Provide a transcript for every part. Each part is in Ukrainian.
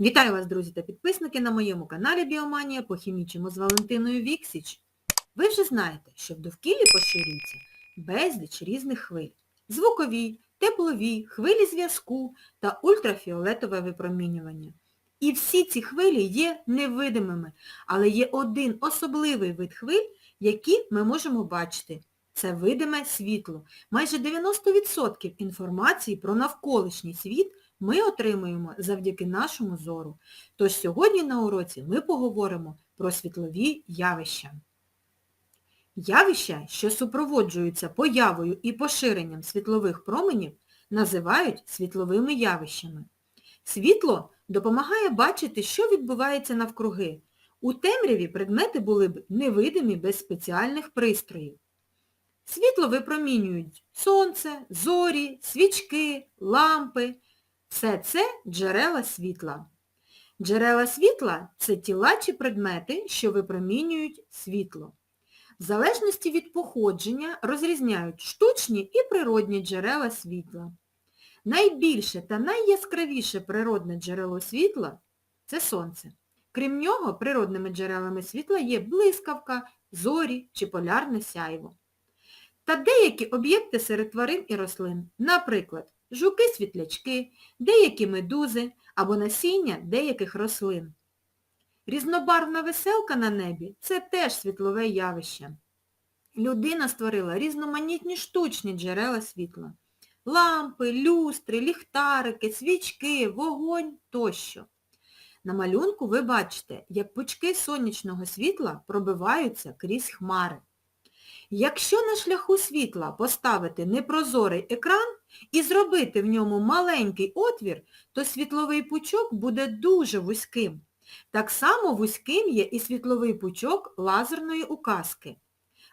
Вітаю вас, друзі та підписники на моєму каналі Біоманія. Похімічимо з Валентиною Віксіч. Ви вже знаєте, що в довкіллі поширюється безліч різних хвиль. Звукові, теплові, хвилі зв'язку та ультрафіолетове випромінювання. І всі ці хвилі є невидимими, але є один особливий вид хвиль, які ми можемо бачити. Це видиме світло. Майже 90% інформації про навколишній світ ми отримуємо завдяки нашому зору. Тож сьогодні на уроці ми поговоримо про світлові явища. Явища, що супроводжуються появою і поширенням світлових променів, називають світловими явищами. Світло допомагає бачити, що відбувається навкруги. У темряві предмети були б невидимі без спеціальних пристроїв. Світло випромінюють сонце, зорі, свічки, лампи. Все це джерела світла. Джерела світла – це тіла чи предмети, що випромінюють світло. В залежності від походження розрізняють штучні і природні джерела світла. Найбільше та найяскравіше природне джерело світла – це сонце. Крім нього, природними джерелами світла є блискавка, зорі чи полярне сяйво. Та деякі об'єкти серед тварин і рослин, наприклад, жуки-світлячки, деякі медузи або насіння деяких рослин. Різнобарвна веселка на небі – це теж світлове явище. Людина створила різноманітні штучні джерела світла. Лампи, люстри, ліхтарики, свічки, вогонь тощо. На малюнку ви бачите, як пучки сонячного світла пробиваються крізь хмари. Якщо на шляху світла поставити непрозорий екран і зробити в ньому маленький отвір, то світловий пучок буде дуже вузьким. Так само вузьким є і світловий пучок лазерної указки.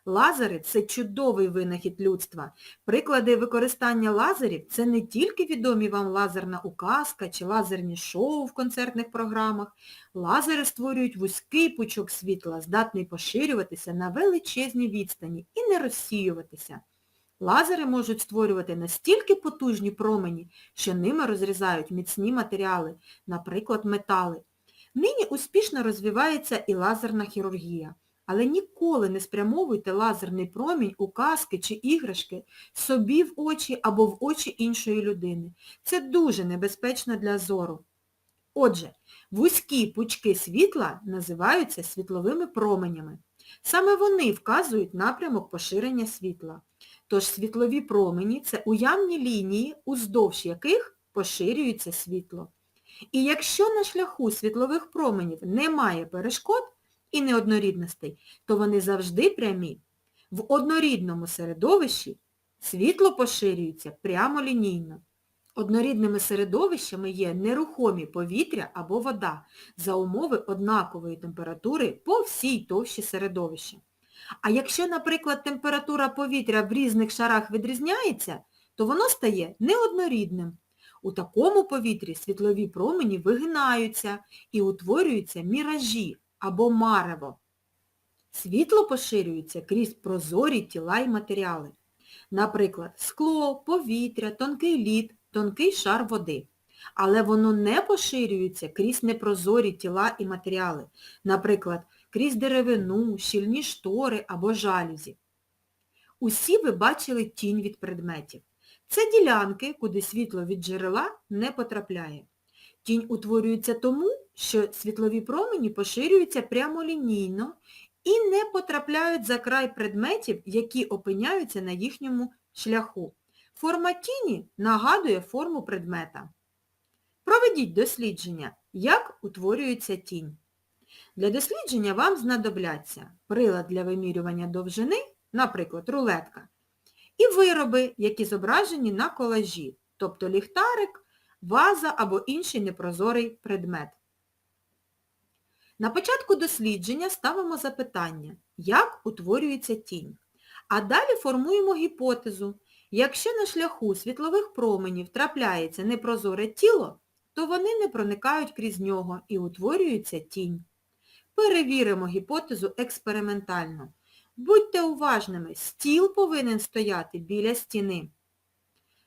Лазери – це чудовий винахід людства. Приклади використання лазерів – це не тільки відомі вам лазерна указка чи лазерні шоу в концертних програмах. Лазери створюють вузький пучок світла, здатний поширюватися на величезні відстані і не розсіюватися. Лазери можуть створювати настільки потужні промені, що ними розрізають міцні матеріали, наприклад, метали. Нині успішно розвивається і лазерна хірургія. Але ніколи не спрямовуйте лазерний промінь, указки чи іграшки собі в очі або в очі іншої людини. Це дуже небезпечно для зору. Отже, вузькі пучки світла називаються світловими променями. Саме вони вказують напрямок поширення світла. Тож світлові промені – це уявні лінії, уздовж яких поширюється світло. І якщо на шляху світлових променів немає перешкод, і неоднорідностей, то вони завжди прямі. В однорідному середовищі світло поширюється прямолінійно. Однорідними середовищами є нерухомі повітря або вода за умови однакової температури по всій товщі середовища. А якщо, наприклад, температура повітря в різних шарах відрізняється, то воно стає неоднорідним. У такому повітрі світлові промені вигинаються і утворюються міражі, або марево. Світло поширюється крізь прозорі тіла і матеріали. Наприклад, скло, повітря, тонкий лід, тонкий шар води. Але воно не поширюється крізь непрозорі тіла і матеріали, наприклад, крізь деревину, щільні штори або жалюзі. Усі ви бачили тінь від предметів. Це ділянки, куди світло від джерела не потрапляє. Тінь утворюється тому, що світлові промені поширюються прямолінійно і не потрапляють за край предметів, які опиняються на їхньому шляху. Форма тіні нагадує форму предмета. Проведіть дослідження, як утворюється тінь. Для дослідження вам знадобляться прилад для вимірювання довжини, наприклад, рулетка, і вироби, які зображені на колажі, тобто ліхтарик, ваза або інший непрозорий предмет. На початку дослідження ставимо запитання, як утворюється тінь. А далі формуємо гіпотезу. Якщо на шляху світлових променів трапляється непрозоре тіло, то вони не проникають крізь нього і утворюється тінь. Перевіримо гіпотезу експериментально. Будьте уважними, стіл повинен стояти біля стіни.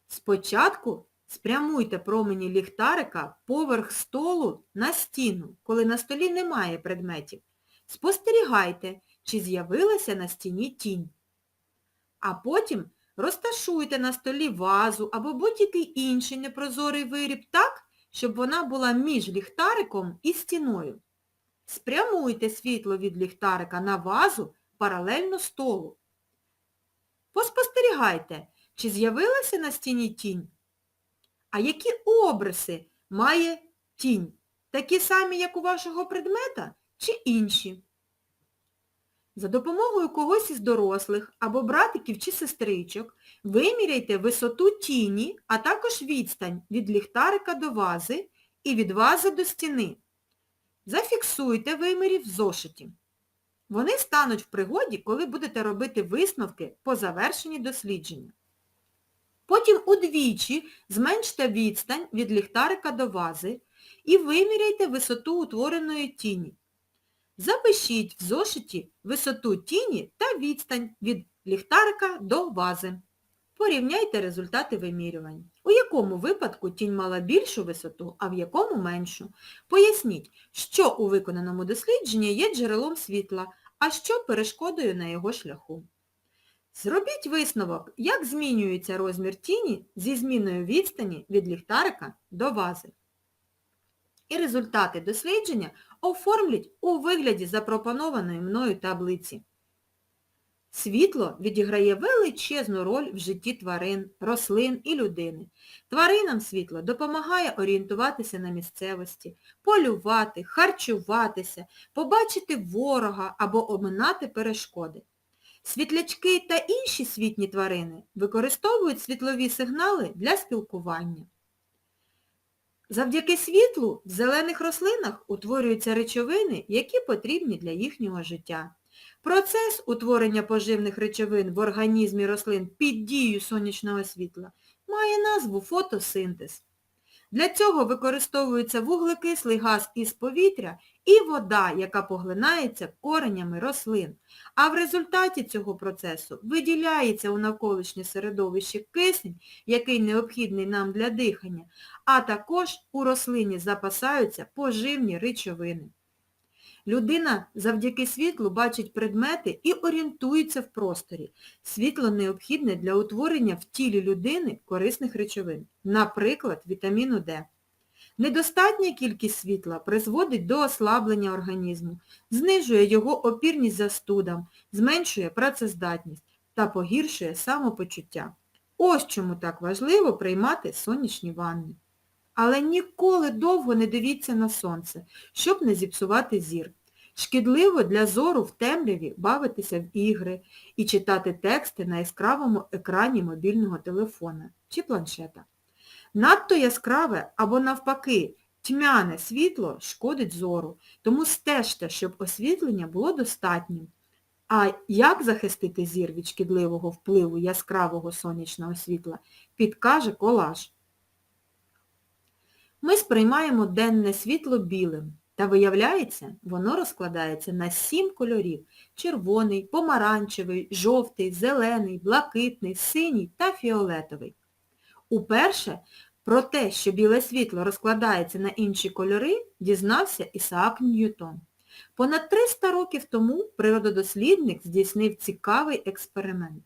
Спочатку Спрямуйте промені ліхтарика поверх столу на стіну, коли на столі немає предметів. Спостерігайте, чи з'явилася на стіні тінь. А потім розташуйте на столі вазу або будь-який інший непрозорий виріб так, щоб вона була між ліхтариком і стіною. Спрямуйте світло від ліхтарика на вазу паралельно столу. Поспостерігайте, чи з'явилася на стіні тінь. А які обриси має тінь? Такі самі, як у вашого предмета, чи інші? За допомогою когось із дорослих або братиків чи сестричок виміряйте висоту тіні, а також відстань від ліхтарика до вази і від вази до стіни. Зафіксуйте вимірі в зошиті. Вони стануть в пригоді, коли будете робити висновки по завершенні дослідження. Потім удвічі зменште відстань від ліхтарика до вази і виміряйте висоту утвореної тіні. Запишіть в зошиті висоту тіні та відстань від ліхтарика до вази. Порівняйте результати вимірювань. У якому випадку тінь мала більшу висоту, а в якому меншу. Поясніть, що у виконаному дослідженні є джерелом світла, а що перешкодою на його шляху. Зробіть висновок, як змінюється розмір тіні зі зміною відстані від ліхтарика до вази. І результати дослідження оформлять у вигляді запропонованої мною таблиці. Світло відіграє величезну роль в житті тварин, рослин і людини. Тваринам світло допомагає орієнтуватися на місцевості, полювати, харчуватися, побачити ворога або оминати перешкоди. Світлячки та інші світні тварини використовують світлові сигнали для спілкування. Завдяки світлу в зелених рослинах утворюються речовини, які потрібні для їхнього життя. Процес утворення поживних речовин в організмі рослин під дією сонячного світла має назву фотосинтез. Для цього використовується вуглекислий газ із повітря і вода, яка поглинається коренями рослин. А в результаті цього процесу виділяється у навколишнє середовище кисень, який необхідний нам для дихання, а також у рослині запасаються поживні речовини. Людина завдяки світлу бачить предмети і орієнтується в просторі. Світло необхідне для утворення в тілі людини корисних речовин, наприклад, вітаміну Д. Недостатня кількість світла призводить до ослаблення організму, знижує його опірність застудам, зменшує працездатність та погіршує самопочуття. Ось чому так важливо приймати сонячні ванни. Але ніколи довго не дивіться на сонце, щоб не зіпсувати зір. Шкідливо для зору в темряві бавитися в ігри і читати тексти на яскравому екрані мобільного телефона чи планшета. Надто яскраве або навпаки тьмяне світло шкодить зору, тому стежте, щоб освітлення було достатнім. А як захистити зір від шкідливого впливу яскравого сонячного світла, підкаже колаж. Ми сприймаємо денне світло білим, та виявляється, воно розкладається на сім кольорів – червоний, помаранчевий, жовтий, зелений, блакитний, синій та фіолетовий. Уперше про те, що біле світло розкладається на інші кольори, дізнався Ісаак Ньютон. Понад 300 років тому природодослідник здійснив цікавий експеримент.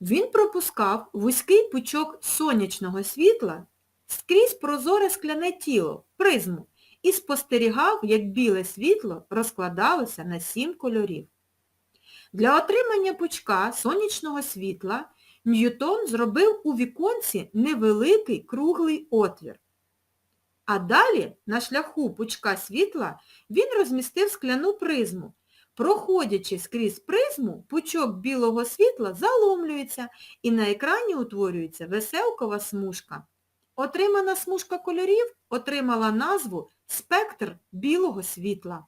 Він пропускав вузький пучок сонячного світла скрізь прозоре скляне тіло, призму, і спостерігав, як біле світло розкладалося на сім кольорів. Для отримання пучка сонячного світла Ньютон зробив у віконці невеликий круглий отвір. А далі на шляху пучка світла він розмістив скляну призму. Проходячи скрізь призму, пучок білого світла заломлюється і на екрані утворюється веселкова смужка. Отримана смужка кольорів отримала назву спектр білого світла.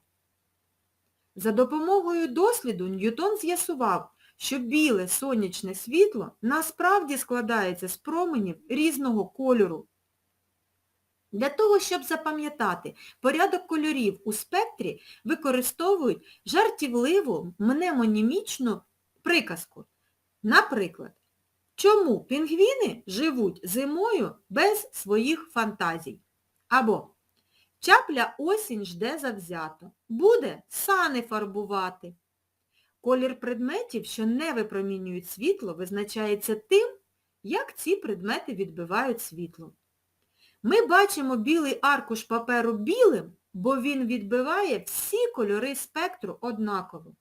За допомогою досліду Ньютон з'ясував, що біле сонячне світло насправді складається з променів різного кольору. Для того, щоб запам'ятати порядок кольорів у спектрі, використовують жартівливу мнемонімічну приказку. Наприклад, Чому пінгвіни живуть зимою без своїх фантазій? Або чапля осінь жде завзято, буде сани фарбувати. Колір предметів, що не випромінюють світло, визначається тим, як ці предмети відбивають світло. Ми бачимо білий аркуш паперу білим, бо він відбиває всі кольори спектру однаково.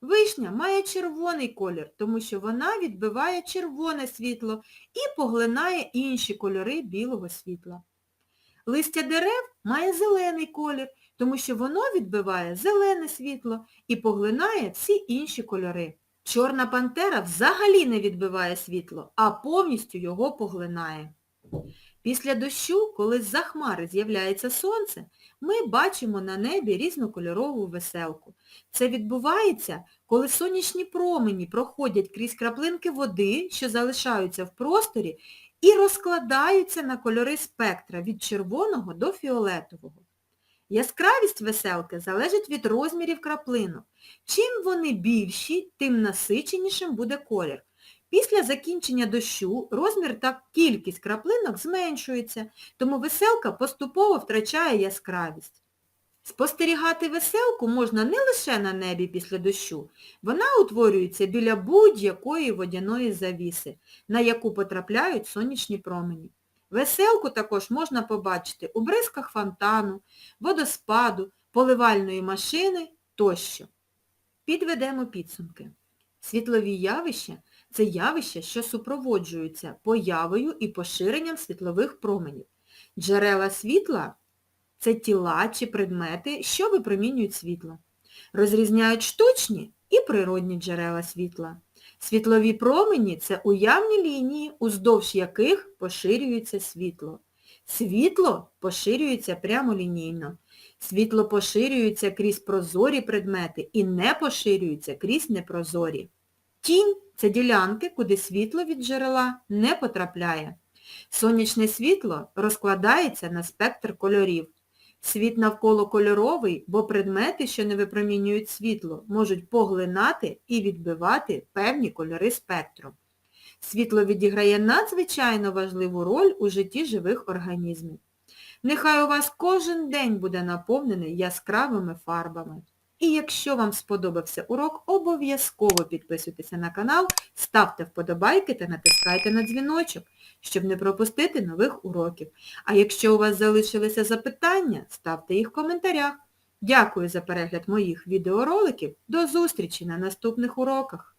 Вишня має червоний колір, тому що вона відбиває червоне світло і поглинає інші кольори білого світла. Листя дерев має зелений колір, тому що воно відбиває зелене світло і поглинає всі інші кольори. Чорна пантера взагалі не відбиває світло, а повністю його поглинає. Після дощу, коли з-за хмари з'являється сонце, ми бачимо на небі різнокольорову веселку. Це відбувається, коли сонячні промені проходять крізь краплинки води, що залишаються в просторі, і розкладаються на кольори спектра від червоного до фіолетового. Яскравість веселки залежить від розмірів краплинок. Чим вони більші, тим насиченішим буде колір. Після закінчення дощу розмір та кількість краплинок зменшується, тому веселка поступово втрачає яскравість. Спостерігати веселку можна не лише на небі після дощу. Вона утворюється біля будь-якої водяної завіси, на яку потрапляють сонячні промені. Веселку також можна побачити у бризках фонтану, водоспаду, поливальної машини тощо. Підведемо підсумки. Світлові явища – це явища, що супроводжуються появою і поширенням світлових променів. Джерела світла – це тіла чи предмети, що випромінюють світло. Розрізняють штучні і природні джерела світла. Світлові промені – це уявні лінії, уздовж яких поширюється світло. Світло поширюється прямолінійно. Світло поширюється крізь прозорі предмети і не поширюється крізь непрозорі. Тінь – це ділянки, куди світло від джерела не потрапляє. Сонячне світло розкладається на спектр кольорів. Світ навколо кольоровий, бо предмети, що не випромінюють світло, можуть поглинати і відбивати певні кольори спектру. Світло відіграє надзвичайно важливу роль у житті живих організмів. Нехай у вас кожен день буде наповнений яскравими фарбами. І якщо вам сподобався урок, обов'язково підписуйтеся на канал, ставте вподобайки та натискайте на дзвіночок, щоб не пропустити нових уроків. А якщо у вас залишилися запитання, ставте їх в коментарях. Дякую за перегляд моїх відеороликів. До зустрічі на наступних уроках!